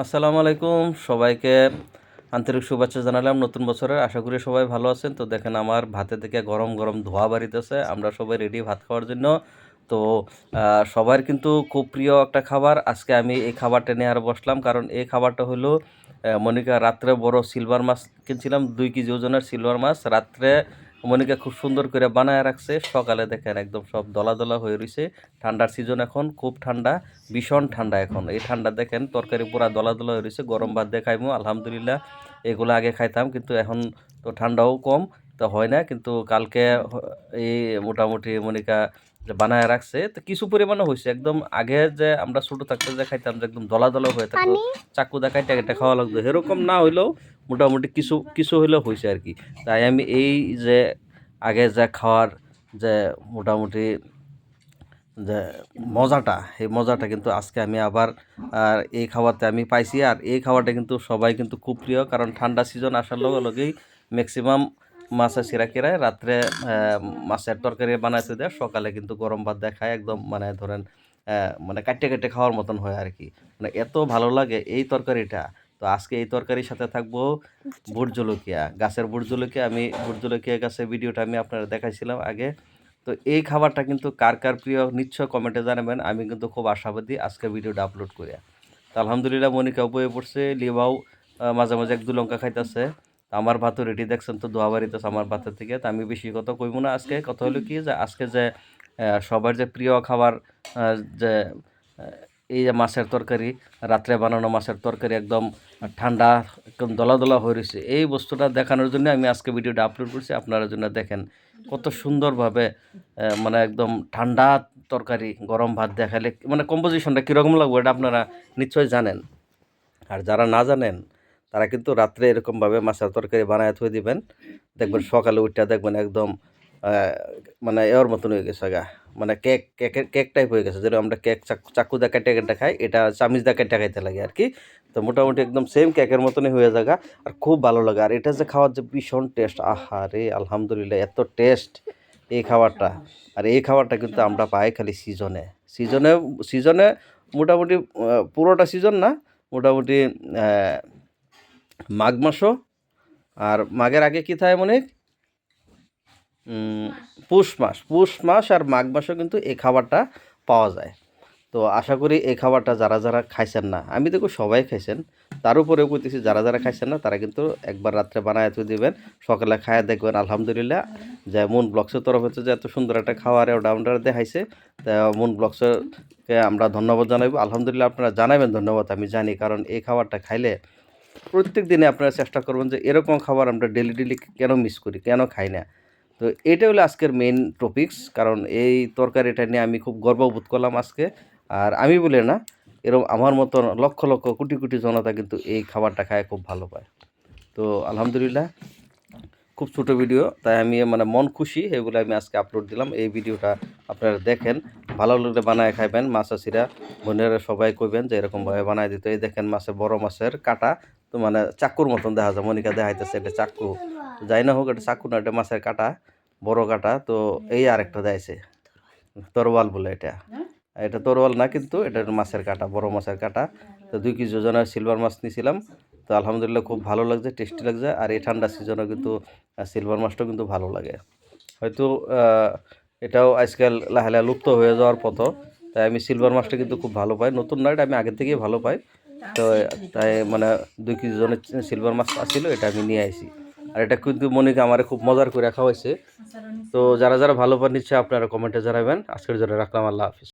আসসালামু আলাইকুম। সবাইকে আন্তরিক শুভেচ্ছা জানালাম নতুন বছরের। আশা করি সবাই ভালো আছেন। তো দেখেন, আমার ভাতে থেকে গরম গরম ধোয়া বাড়িতেছে। আমরা সবাই রেডি ভাত খাওয়ার জন্য। তো সবার কিন্তু খুব প্রিয় একটা খাবার। আজকে আমি এই খাবারটা নিয়ে আর বসলাম। কারণ এই খাবারটা হলো মনিকা, রাত্রে বড় সিলভার মাছ কিনছিলাম, দুই কেজি ওজনের সিলভার মাছ। রাত্রে মনিকা খুব সুন্দর করে বানায় রাখছে। সকালে দেখেন একদম সব দলা দলা হয়ে রয়েছে ঠান্ডার সিজন এখন খুব ঠান্ডা ভীষণ ঠান্ডা এখন। এই ঠান্ডা দেখেন তরকারি পুরা দলা দলা হয়ে রয়েছে গরম ভাত দিয়ে আলহামদুলিল্লাহ। এগুলো আগে খাইতাম কিন্তু এখন তো ঠান্ডাও কম তো হয় না। কিন্তু কালকে এই মোটামুটি মনিকা যে বানায় রাখছে। তো কিছু পরিমাণে হয়েছে একদম আগে যে আমরা ছোটো থাকতে যে খাইতাম যে একদম দলা দলা হয়ে থাকতো চাকু দা কাইটা কাইটা খাওয়া লাগতো। এরকম না হইলেও মোটামুটি কিছু কিছু হইলেও হয়েছে আর কি। তাই আমি এই যে আগে যে খাওয়ার যে মোটামুটি যে মজাটা এই মজাটা কিন্তু আজকে আমি আবার, আর এই খাওয়াতে আমি পাইছি। আর এই খাওয়াটা কিন্তু সবাই কিন্তু খুব প্রিয়, কারণ ঠান্ডা সিজন আসার লগে লগেই ম্যাক্সিমাম মাছের সিরাকিরায় রাত্রে মাছের তরকারি বানাইতে দেয়, সকালে কিন্তু গরম ভাত দেখায় একদম মানে ধরেন মানে কাটে কাটে খাওয়ার মতন হয় আর কি। মানে এত ভালো লাগে এই তরকারিটা। তো আজকে এই তরকারির সাথে থাকব বুট জলকিয়া। গাছের বুট জলকিয়া আমি বুট জলকিয়া গাছের ভিডিওটা আমি আপনারা দেখাইছিলাম আগে। তো এই খাবারটা কিন্তু কার কার প্রিয় নিশ্চয় কমেন্টে জানাবেন আমি কিন্তু খুব আশাবাদী আজকে ভিডিওটা আপলোড করে তো আলহামদুলিল্লাহ মনিকা বয়ে পড়ছে লিবাও মাঝে মাঝে এক দু লঙ্কা খাইতেছে। আমার ভাতও রেডি দেখছেন তো দোয়া বাড়িতেছে আমার ভাতের থেকে। তো আমি বেশি কথা কইব না আজকে কথা হলো কি যে আজকে যে সবার যে প্রিয় খাবার যে এই যে মাছের তরকারি, রাত্রে বানানো মাছের তরকারি একদম ঠান্ডা, একদম দলা দলা হয়ে রয়েছে। এই বস্তুটা দেখানোর জন্য আমি আজকে ভিডিওটা আপলোড করছি, আপনারা জন্য দেখেন কত সুন্দরভাবে মানে একদম ঠান্ডা তরকারি, গরম ভাত দেখালে মানে কম্পোজিশনটা কীরকম লাগবে এটা আপনারা নিশ্চয়ই জানেন। আর যারা না জানেন, তারা কিন্তু রাত্রে এরকমভাবে মাছের তরকারি বানায় থুয়ে দিবেন। দেখবেন সকালে উঠটা দেখবেন একদম মানে এর মতন হয়ে গেছে গা। মানে কেক কেকের কেক টাইপ হয়ে গেছে। যেটা আমরা কেক চাকু দা কেটে কেটে খাই, এটা চামিচ দা কেটে খাইতে লাগে আর কি তো মোটামুটি একদম সেম কেকের মতনই হয়ে যাগা আর খুব ভালো লাগে। আর এটা যে খাওয়ার যে ভীষণ টেস্ট আহা রে, আলহামদুলিল্লাহ, এত টেস্ট এই খাবারটা। আর এই খাবারটা কিন্তু আমরা পাই খালি সিজনে সিজনে সিজনে মোটামুটি পুরোটা সিজন না, মোটামুটি মাঘ মাসও। আর মাঘের আগে কী থাকে মনে পুষ মাস। পুষ মাস আর মাঘ মাসেও কিন্তু এই খাবারটা পাওয়া যায়। তো আশা করি এই খাবারটা যারা যারা খাইছেন না, আমি দেখো সবাই খাইছেন, তার উপরেও কইতেছি, যারা যারা খাইছেন না, তারা কিন্তু একবার রাত্রে বানায় তো দিবেন, সকালে খায়া দেখবেন, আলহামদুলিল্লাহ, যে মুন ব্লগসের তরফ হচ্ছে যে এত সুন্দর একটা ওটা আমরা দেখাইছে, তা মুন ব্লগসকে আমরা ধন্যবাদ জানাইব। আলহামদুলিল্লাহ আপনারা জানাবেন ধন্যবাদ, আমি জানি, কারণ এই খাবারটা খাইলে প্রত্যেক দিনে আপনারা চেষ্টা করবেন যে এরকম খাবার আমরা ডেলি ডেলি কেন মিস করি, কেন খাই না। তো এটা হলো আজকের মেইন টপিকস কারণ এই তরকারিটা নিয়ে আমি খুব গর্ববোধ করলাম আজকে। আর আমি বলে না এরকম আমার মতন লক্ষ লক্ষ কোটি কোটি জনতা কিন্তু এই খাবারটা খায়, খুব ভালো পায়। তো আলহামদুলিল্লাহ, খুব ছোটো ভিডিও তাই আমি মানে মন খুশি, এগুলো আমি আজকে আপলোড দিলাম। এই ভিডিওটা আপনারা দেখেন, ভালো লাগলে বানায় খাইবেন, মাছ আসিরা বোনেরা সবাই কইবেন যে এরকমভাবে বানায় দিত। এই দেখেন মাছের বড় মাছের কাটা, তো মানে চাকুর মতন দেখা যায়, মনিকা দেখাইতেছে এটা চাকু। যাই না হোক, এটা চাকু না, এটা মাছের কাটা। বড় কাটা তো এই আরেকটা দেয়ছে তরোয়াল বলে এটা। এটা তরোয়াল না কিন্তু এটা মাছের কাটা বড় মাছের কাটা। তো দুই কেজি ওজনের সিলভার মাছ নিয়েছিলাম তো আলহামদুলিল্লাহ খুব ভালো লাগছে টেস্টি লাগছে। আর এই ঠান্ডা সিজনে কিন্তু সিলভার মাছটাও কিন্তু ভালো লাগে। হয়তো এটাও আজকাল লাহে লাহে লুপ্ত হয়ে যাওয়ার পথ। তাই আমি সিলভার মাছটা কিন্তু খুব ভালো পাই। নতুন না এটা আমি আগের থেকেই ভালো পাই। তো তাই মানে দুই কেজি জনের সিলভার মাছ আসছিল এটা আমি নিয়ে আইছি। আর এটা কিন্তু মনিকে আমার খুব মজার করে রাখা হয়েছে তো যারা যারা ভালো পান নিচ্ছে আপনারা কমেন্টে জানাবেন আজকের জন্য রাখলাম, আল্লাহ হাফিজ।